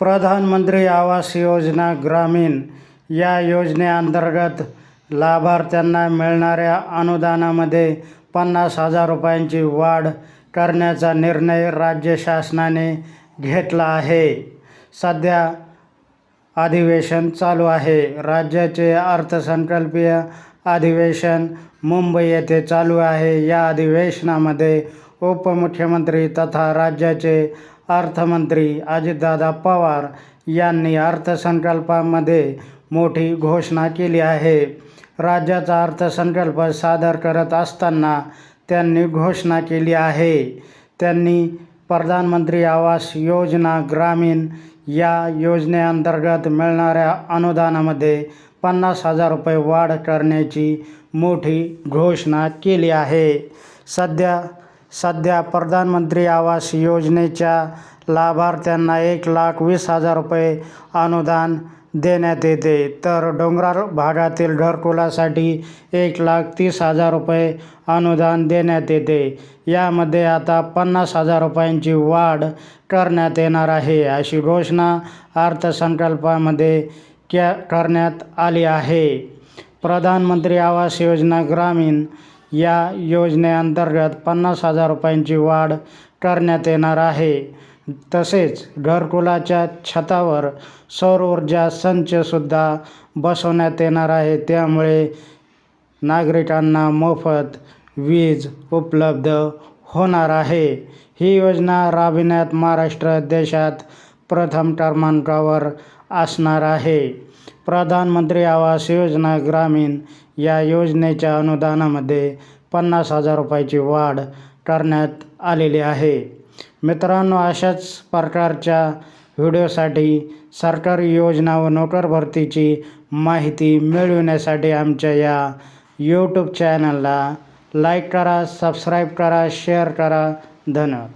प्रधानमंत्री आवास योजना ग्रामीण. या योजनेअंतर्गत लाभार्थ्यांना मिळणाऱ्या अनुदानामध्ये पन्नास हजार रुपयांची वाढ करण्याचा निर्णय राज्य शासनाने घेतला आहे. सध्या अधिवेशन चालू आहे. राज्याचे अर्थसंकल्पीय अधिवेशन मुंबई येथे चालू आहे. या अधिवेशनामध्ये उपमुख्यमंत्री तथा राज्याचे अर्थमंत्री अजितदादा पवार यांनी अर्थसंकल्पामध्ये मोठी घोषणा केली आहे. राज्याचा अर्थसंकल्प सादर करत असताना त्यांनी घोषणा केली आहे. त्यांनी प्रधानमंत्री आवास योजना ग्रामीण या योजनेअंतर्गत मिळणाऱ्या अनुदानामध्ये पन्नास हजार रुपये वाढ करण्याची मोठी घोषणा केली आहे. सध्या सध्या प्रधानमंत्री आवास योजनेच्या लाभार्थ्यांना एक लाख वीस हजार रुपये अनुदान देण्यात येते. तर डोंगराळ भागातील घरकुलासाठी एक लाख तीस हजार रुपये अनुदान देण्यात येते. यामध्ये आता पन्नास हजार रुपयांची वाढ करण्यात येणार आहे. अशी घोषणा अर्थसंकल्पामध्ये क्या करण्यात आली आहे. प्रधानमंत्री आवास योजना ग्रामीण या योजनेअंतर्गत पन्नास हजार रुपयांची वाढ करण्यात येणार आहे. तसेच घरकुलाच्या छतावर सौर ऊर्जा संचसुद्धा बसवण्यात येणार आहे. त्यामुळे नागरिकांना मोफत वीज उपलब्ध होणार आहे. ही योजना राबविण्यात महाराष्ट्र देशात प्रथम क्रमांकावर असणार आहे. प्रधानमंत्री आवास योजना ग्रामीण या योजनेच्या अनुदानामध्ये पन्नास हजार रुपयाची वाढ करण्यात आलेली आहे. मित्रांनो अशाच प्रकारच्या व्हिडिओसाठी सरकारी योजना व नोकर भरतीची माहिती मिळविण्यासाठी आमच्या या यूट्यूब चॅनलला लाईक करा सबस्क्राईब करा शेअर करा. धन्यवाद.